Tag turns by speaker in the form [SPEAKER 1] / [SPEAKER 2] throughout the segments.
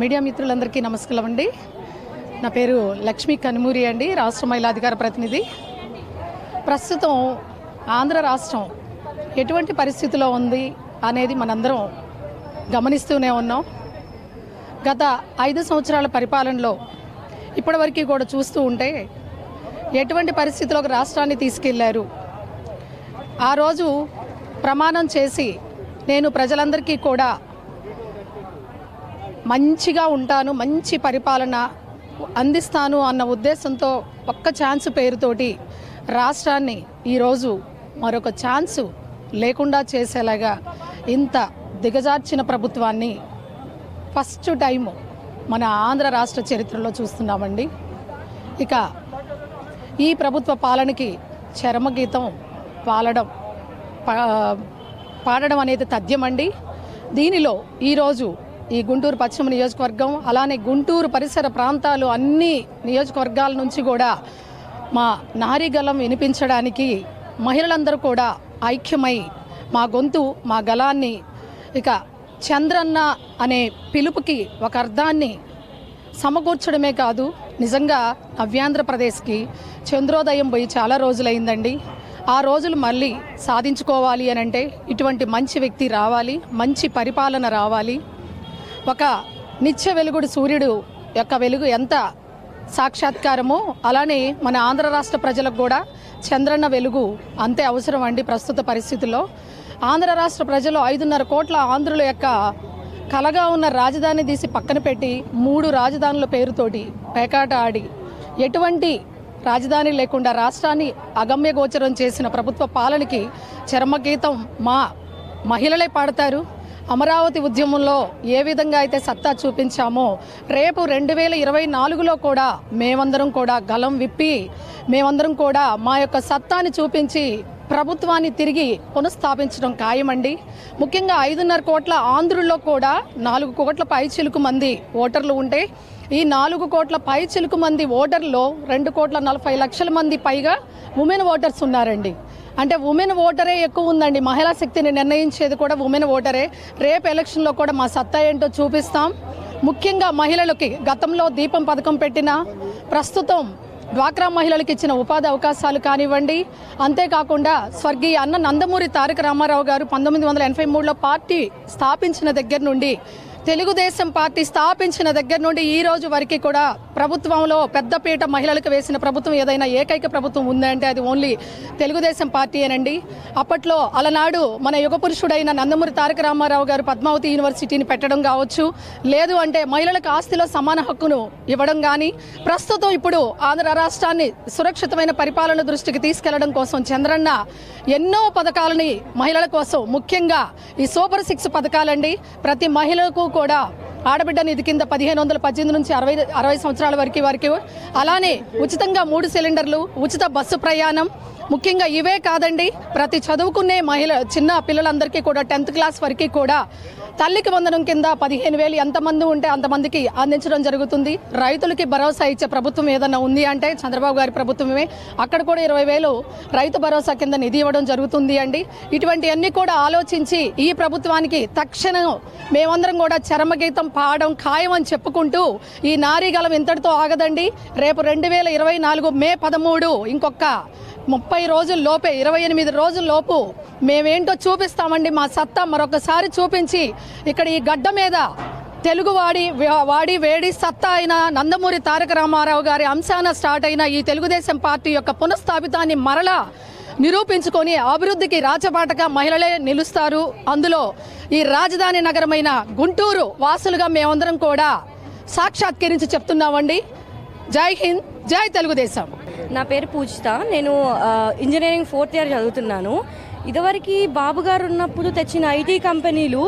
[SPEAKER 1] Media మిత్రులందరికీ నమస్కారం అండి నా పేరు లక్ష్మీ కనుమూరి అండి రాష్ట్ర మహిళా అధికార ప్రతినిధి. ప్రస్తుతం ఆంధ్ర రాష్ట్రం ఎటువంటి పరిస్థితిలో ఉంది అనేది మనందరం గమనిస్తూనే ఉన్నాం. గత ఐదు సంవత్సరాల పరిపాలనలో ఇప్పటివరకు కూడా చూస్తూ ఉంటే ఎటువంటి పరిస్థితిలోకి రాష్ట్రాన్ని తీసుకెళ్ళారు? ఆ రోజు ప్రమాణం చేసి నేను ప్రజలందరికీ కూడా మంచిగా ఉంటాను మంచి పరిపాలన అందిస్తాను అన్న ఉద్దేశంతో ఒక్క ఛాన్స్ పేరుతోటి రాష్ట్రాన్ని ఈరోజు మరొక ఛాన్స్ లేకుండా చేసేలాగా ఇంత దిగజార్చిన ప్రభుత్వాన్ని ఫస్ట్ టైం మన ఆంధ్ర రాష్ట్ర చరిత్రలో చూస్తున్నామండి. ఇక ఈ ప్రభుత్వ పాలనకి చరమగీతం పాలడం పా- పాడడం అనేది తథ్యమండి. దీనిలో ఈరోజు ఈ గుంటూరు పశ్చిమ నియోజకవర్గం అలానే గుంటూరు పరిసర ప్రాంతాలు అన్ని నియోజకవర్గాల నుంచి కూడా మా నారీగలం వినిపించడానికి మహిళలందరూ కూడా ఐక్యమై మా గొంతు మా గలాన్ని ఇక చంద్రన్న అనే పిలుపుకి ఒక అర్థాన్ని సమకూర్చడమే కాదు నిజంగా నవ్యాంధ్రప్రదేశ్కి చంద్రోదయం పోయి చాలా రోజులైందండి. ఆ రోజులు మళ్ళీ సాధించుకోవాలి అని అంటే ఇటువంటి మంచి వ్యక్తి రావాలి మంచి పరిపాలన రావాలి. ఒక నిత్య వెలుగుడు సూర్యుడు యొక్క వెలుగు ఎంత సాక్షాత్కారమో అలానే మన ఆంధ్ర రాష్ట్ర ప్రజలకు కూడా చంద్రన్న వెలుగు అంతే అవసరం అండి ప్రస్తుత పరిస్థితుల్లో. ఆంధ్ర రాష్ట్ర ప్రజలు ఐదున్నర కోట్ల ఆంధ్రుల యొక్క కలగా ఉన్న రాజధాని తీసి పక్కన పెట్టి మూడు రాజధానుల పేరుతోటి పేకాట ఆడి ఎటువంటి రాజధాని లేకుండా రాష్ట్రాన్ని అగమ్య గోచరం చేసిన ప్రభుత్వ పాలనకి చర్మగీతం మా మహిళలే పాడతారు. అమరావతి ఉద్యమంలో ఏ విధంగా అయితే సత్తా చూపించామో రేపు రెండు వేల ఇరవై నాలుగులో కూడా మేమందరం కూడా గలం విప్పి మేమందరం కూడా మా యొక్క సత్తాని చూపించి ప్రభుత్వాన్ని తిరిగి పునఃస్థాపించడం ఖాయమండి. ముఖ్యంగా ఐదున్నర కోట్ల ఆంధ్రుల్లో కూడా నాలుగు కోట్ల పైచిలుకు మంది ఓటర్లు ఉంటే ఈ నాలుగు కోట్ల పై చిలుకు మంది ఓటర్లో రెండు కోట్ల నలభై లక్షల మంది పైగా ఉమెన్ ఓటర్స్ ఉన్నారండి. అంటే ఉమెన్ ఓటరే ఎక్కువ ఉందండి. మహిళా శక్తిని నిర్ణయించేది కూడా ఉమెన్ ఓటరే. రేపు ఎలక్షన్లో కూడా మా సత్తా ఏంటో చూపిస్తాం. ముఖ్యంగా మహిళలకి గతంలో దీపం పథకం పెట్టిన ప్రస్తుతం డ్వాక్రా మహిళలకు ఇచ్చిన ఉపాధి అవకాశాలు కానివ్వండి. అంతేకాకుండా స్వర్గీయ అన్న నందమూరి తారక రామారావు గారు పంతొమ్మిది వందల ఎనభై మూడులో పార్టీ స్థాపించిన దగ్గర నుండి తెలుగుదేశం పార్టీ స్థాపించిన దగ్గర నుండి ఈ రోజు వరకు కూడా ప్రభుత్వంలో పెద్దపీట మహిళలకు వేసిన ప్రభుత్వం ఏదైనా ఏకైక ప్రభుత్వం ఉందంటే అది ఓన్లీ తెలుగుదేశం పార్టీ అనండి అప్పట్లో అలనాడు మన యుగ పురుషుడైన నందమూరి తారక రామారావు గారు పద్మావతి యూనివర్సిటీని పెట్టడం కావచ్చు. లేదు అంటే మహిళలకు ఆస్తిలో సమాన హక్కును ఇవ్వడం కానీ ప్రస్తుతం ఇప్పుడు ఆంధ్ర రాష్ట్రాన్ని సురక్షితమైన పరిపాలన దృష్టికి తీసుకెళ్ళడం కోసం చంద్రన్న ఎన్నో పథకాలని మహిళల కోసం ముఖ్యంగా ఈ సూపర్ సిక్స్ పథకాలండి. ప్రతి మహిళకు కూడా ఆడబిడ్డ నిధి కింద పదిహేను వందల పద్దెనిమిది నుంచి అరవై అరవై సంవత్సరాల వరకు వరకు అలానే ఉచితంగా మూడు సిలిండర్లు ఉచిత బస్సు ప్రయాణం. ముఖ్యంగా ఇవే కాదండి ప్రతి చదువుకునే మహిళ చిన్న పిల్లలందరికీ కూడా టెన్త్ క్లాస్ వరకు కూడా తల్లికి వందనం కింద పదిహేను వేలు ఎంతమంది ఉంటే అంతమందికి అందించడం జరుగుతుంది. రైతులకి భరోసా ఇచ్చే ప్రభుత్వం ఏదన్నా ఉంది అంటే చంద్రబాబు గారి ప్రభుత్వమే. అక్కడ కూడా ఇరవై వేలు రైతు భరోసా కింద నిధి ఇవ్వడం జరుగుతుంది అండి. ఇటువంటివన్నీ కూడా ఆలోచించి ఈ ప్రభుత్వానికి తక్షణం మేమందరం కూడా చరమగీతం పాడడం ఖాయం అని చెప్పుకుంటూ ఈ నారీగలం ఇంతటితో ఆగదండి. రేపు రెండు వేల ఇరవై నాలుగు మే పదమూడు ఇంకొక ముప్పై రోజుల లోపే ఇరవై ఎనిమిది రోజుల లోపు మేమేంటో చూపిస్తామండి మా సత్తా మరొకసారి చూపించి ఇక్కడ ఈ గడ్డ మీద తెలుగువాడి వాడి వేడి సత్తా అయిన నందమూరి తారక రామారావు గారి అంశాన స్టార్ట్ అయిన ఈ తెలుగుదేశం పార్టీ యొక్క పునఃస్థాపితాన్ని మరలా నిరూపించుకొని అభివృద్ధికి రాచబాటగా మహిళలే నిలుస్తారు. అందులో ఈ రాజధాని నగరమైన గుంటూరు వాసులుగా మేమందరం కూడా సాక్షాత్కరించి చెప్తున్నామండి. జై హింద్ జై తెలుగుదేశం.
[SPEAKER 2] నా పేరు పూజిత. నేను ఇంజనీరింగ్ ఫోర్త్ ఇయర్ చదువుతున్నాను. ఇదివరకు బాబు గారు ఉన్నప్పుడు తెచ్చిన ఐటీ కంపెనీలు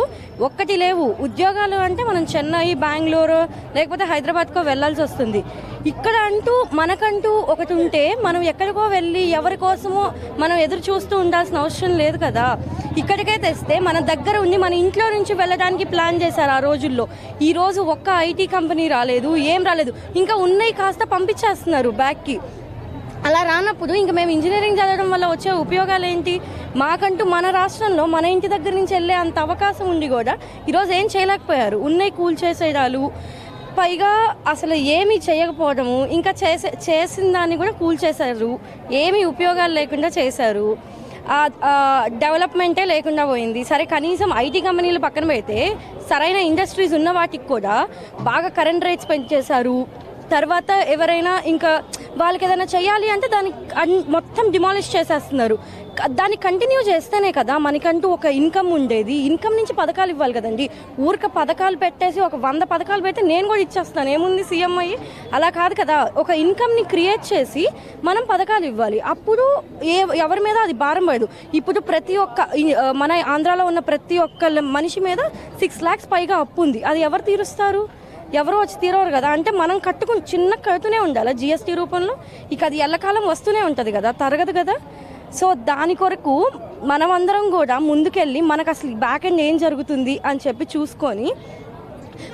[SPEAKER 2] ఒక్కటి లేవు. ఉద్యోగాలు అంటే మనం చెన్నై బెంగళూరు లేకపోతే హైదరాబాద్కో వెళ్ళాల్సి వస్తుంది. ఇక్కడ అంటూ మనకంటూ ఒకటి ఉంటే మనం ఎక్కడికో వెళ్ళి ఎవరి కోసమో మనం ఎదురు చూస్తూ ఉండాల్సిన అవసరం లేదు కదా. ఇక్కడికే తెస్తే మన దగ్గర ఉండి మన ఇంట్లో నుంచి వెళ్ళడానికి ప్లాన్ చేశారు ఆ రోజుల్లో. ఈ రోజు ఒక్క ఐటీ కంపెనీ రాలేదు ఏం రాలేదు. ఇంకా ఉన్నాయి కాస్త పంపించేస్తున్నారు బ్యాక్కి. అలా రానప్పుడు ఇంకా మేము ఇంజనీరింగ్ చదవడం వల్ల వచ్చే ఉపయోగాలు ఏంటి? మాకంటూ మన రాష్ట్రంలో మన ఇంటి దగ్గర నుంచి వెళ్ళే అంత అవకాశం ఉండి కూడా ఈరోజు ఏం చేయలేకపోయారు. ఉన్నాయి కూల్చేసేయడాలు పైగా అసలు ఏమీ చేయకపోవడము ఇంకా చేసే చేసిన దాన్ని కూడా కూల్చేశారు ఏమీ ఉపయోగాలు లేకుండా చేశారు. డెవలప్మెంటే లేకుండా పోయింది. సరే కనీసం ఐటీ కంపెనీలు పక్కన పెడితే సరైన ఇండస్ట్రీస్ ఉన్న వాటికి కూడా బాగా కరెంట్ రేట్స్ పెంచేశారు. తర్వాత ఎవరైనా ఇంకా వాళ్ళకి ఏదైనా చేయాలి అంటే దానికి అన్- మొత్తం డిమాలిష్ చేసేస్తున్నారు. దాన్ని కంటిన్యూ చేస్తేనే కదా మనకంటూ ఒక ఇన్కమ్ ఉండేది. ఇన్కమ్ నుంచి పథకాలు ఇవ్వాలి కదండి. ఊరిక పథకాలు పెట్టేసి ఒక వంద పథకాలు పెడితే నేను కూడా ఇచ్చేస్తాను ఏముంది సీఎం అయ్యి అలా కాదు కదా. ఒక ఇన్కమ్ని క్రియేట్ చేసి మనం పథకాలు ఇవ్వాలి. అప్పుడు ఏ ఎవరి మీద అది భారం పడదు. ఇప్పుడు ప్రతి ఒక్క మన ఆంధ్రాలో ఉన్న ప్రతి ఒక్క మనిషి మీద సిక్స్ ల్యాక్స్ పైగా అప్పు ఉంది. అది ఎవరు తీరుస్తారు? ఎవరో వచ్చి తీరవరు కదా. అంటే మనం కట్టుకుని చిన్న కడుతూనే ఉండాలి. జిఎస్టీ రూపంలో. ఇక అది ఎల్లకాలం వస్తూనే ఉంటుంది కదా. తరగదు కదా. సో దాని కొరకు మనమందరం కూడా ముందుకెళ్ళి మనకు అసలు బ్యాక్ ఎండ్ ఏం జరుగుతుంది అని చెప్పి చూసుకొని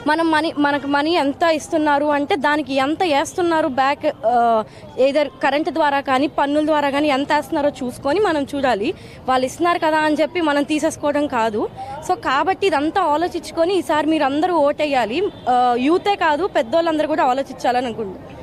[SPEAKER 2] మనం మనీ మనకు మనీ ఎంత ఇస్తున్నారు అంటే దానికి ఎంత వేస్తున్నారు బ్యాక్ ఏదర్ కరెంట్ ద్వారా కానీ పన్నుల ద్వారా కానీ ఎంత వేస్తున్నారో చూసుకొని మనం చూడాలి. వాళ్ళు ఇస్తున్నారు కదా అని చెప్పి మనం తీసేసుకోవడం కాదు. సో కాబట్టి ఇదంతా ఆలోచించుకొని ఈసారి మీరు అందరూ ఓటేయాలి యూతే కాదు పెద్దోళ్ళందరూ కూడా ఆలోచించాలని అనుకుంటున్నాను